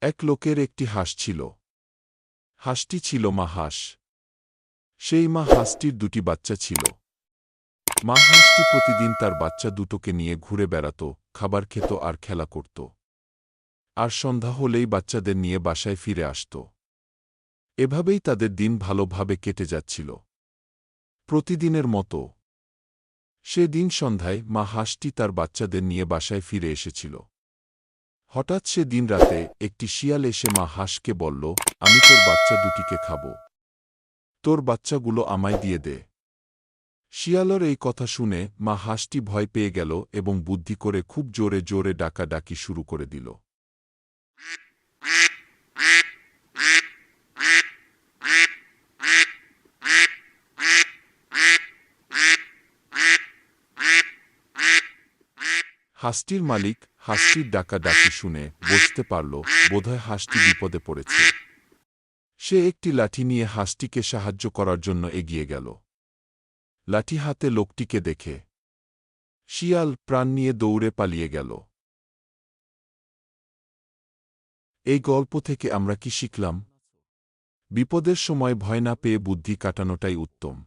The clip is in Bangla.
এক লোকের একটি হাঁস ছিল। হাঁসটি ছিল মা হাঁস। সেই মা হাঁসটির দুটি বাচ্চা ছিল। মা হাঁসটি প্রতিদিন তার বাচ্চা দুটোকে নিয়ে ঘুরে বেড়াত, খাবার খেত আর খেলা করত। আর সন্ধ্যা হলেই বাচ্চাদের নিয়ে বাসায় ফিরে আসত। এভাবেই তাদের দিন ভালোভাবে কেটে যাচ্ছিল। প্রতিদিনের মতো। সে দিন সন্ধ্যায় মা হাঁসটি তার বাচ্চাদের নিয়ে বাসায় ফিরে এসেছিল। হঠাৎ সে দিন রাতে একটি শিয়াল এসে মা হাঁসকে বলল, আমি তোর বাচ্চা দুটিকে খাব। তোর বাচ্চাগুলো আমায় দিয়ে দে। শিয়ালর এই কথা শুনে মা হাঁসটি ভয় পেয়ে গেল এবং বুদ্ধি করে খুব জোরে জোরে ডাকা ডাকি শুরু করে দিল। হাঁসটির মালিক হাঁসটির ডাকা ডাকি শুনে বুঝতে পারল, বোধহয় হাঁসটি বিপদে পড়েছে। সে একটি লাঠি নিয়ে হাঁসটিকে সাহায্য করার জন্য এগিয়ে গেল। লাঠি হাতে লোকটিকে দেখে শিয়াল প্রাণ নিয়ে দৌড়ে পালিয়ে গেল। এই গল্প থেকে আমরা কি শিখলাম? বিপদের সময় ভয় না পেয়ে বুদ্ধি কাটানোটাই উত্তম।